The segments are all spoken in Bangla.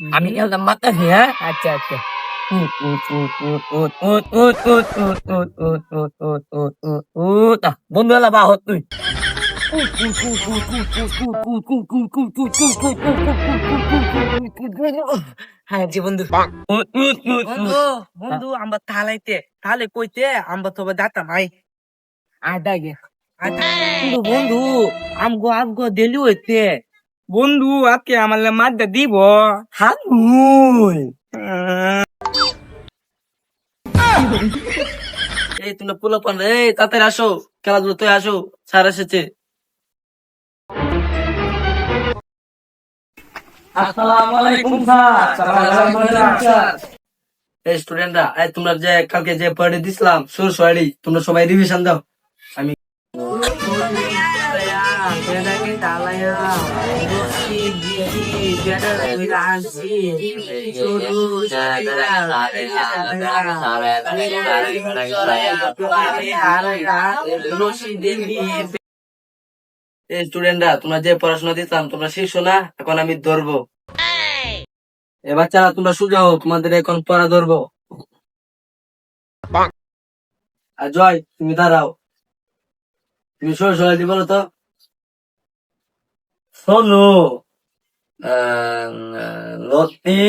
আমি গেলাম মাথা হ্যাঁ আচ্ছা আচ্ছা বন্ধু এলা বা তুই বন্ধু বন্ধু থালাইতে থালে কইতে আমরা তো দাতা ভাই আডা গে বন্ধু আমগো আমগো দিলি হইতে বন্ধু, আজকে আমার মাদ্দা দিব হাত হানুই এই, তোমরা পুলো পান এই, তাড়াতাড়ি আসো, খেলাধুলো তুই আসো, স্যার এসেছে। এই স্টুডেন্টরা এই, তোমরা যে, কালকে যে পড়ে দিছিলাম সুর সোয়ারি তোমরা সবাই রিভিশন দাও। আমি এই স্টুডেন্টরা, তোমরা যে পড়াশোনা দিতাম তোমরা শিখছো না? এখন আমি ধরবো। এ বাচ্চারা, তোমরা সোজা হও তোমাদের এখন পড়া ধরবো। আর জয়, তুমি দাঁড়াও। তুমি সরে সরে বলো তো। শোনো লতি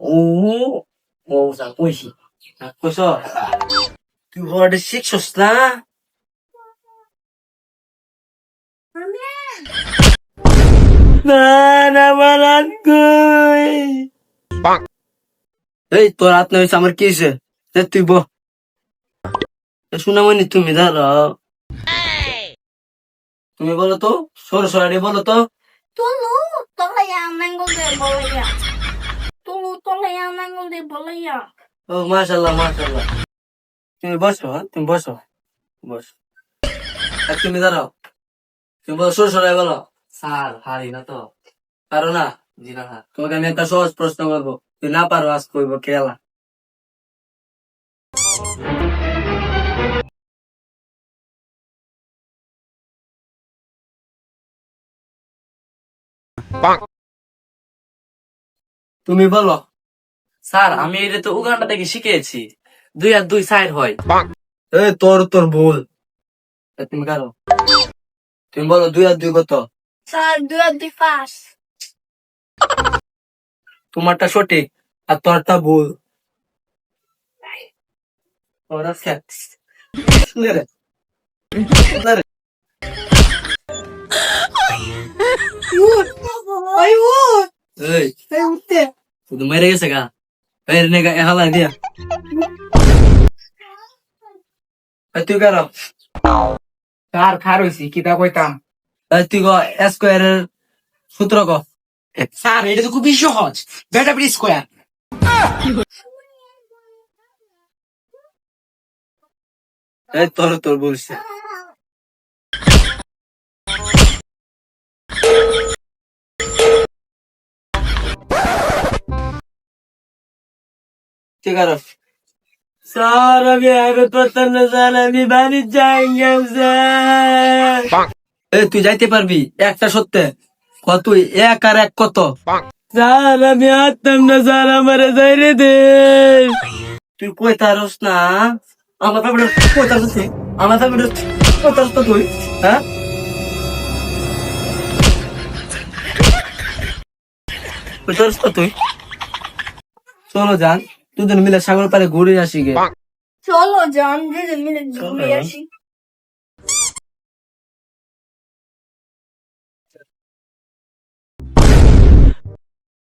উ ও সা কইছি কইছ তুই হরে শিখছস না? না না মারান কই এই তোর হাত নইছে আমার কি হইছে দে তুই বহ। শুনামনি তুমি দাঁড়াও তুমি বলো তো সর সরানি বলো তো। deh boleh ya. Tulu, tolong ya, manggul deh boleh ya. ও মাশাল্লাহ মাশাল্লাহ তুমি বসো হ্যাঁ তুমি বসো বস। আর তুমি দাঁড়াও। তুমি বলো সর সরাই বলো। স্যার হারি না তো। পারো না? জি না তোমাকে আমি একটা সহজ প্রশ্ন করব। তুই না পারো আজ করব খেলা তুমি বলো। স্যার আমি এটা তো উগান্ডা থেকে শিখেছি। দুই আর দুই সাইড হয়। এ তোর তোর ভুল। তুমি কারও? তুমি বলো দুই আর দুই কত? Sar dua di fas. তোমারটা সঠিক আর তোরটা ভুল। ওরা এই, ayo deh. শুধু মেরে গেছে গা। এই নে গা হালা দিয়া। এই, তুই কারও? কার খার হইছি? কিতা কইতাম? এই, তুই গো স্কোয়ারের সূত্র ক? স্যার এটা তো খুবই সহজ। বেটা ব্রি স্কোয়ার। এই তোর তোর বলছে। ঠিক আছে স্যার আমি আগে স্যার আমি বাড়ি যাই স্যার তুই যাইতে পারবি একটা সত্যি। কত এক আর এক কত? স্যার আমি আসতাম না স্যার আমার যাইরে দে। তুই কই তারস না? আমার তারপরে কই তারস আমার তারপরে কই তারস তুই? হ্যাঁ? কই তারস তুই? চলো যান। দুজন মিলে সাগর পারে ঘুরে আসি গে। চলো যান দুজন মিলে ঘুরে আসি।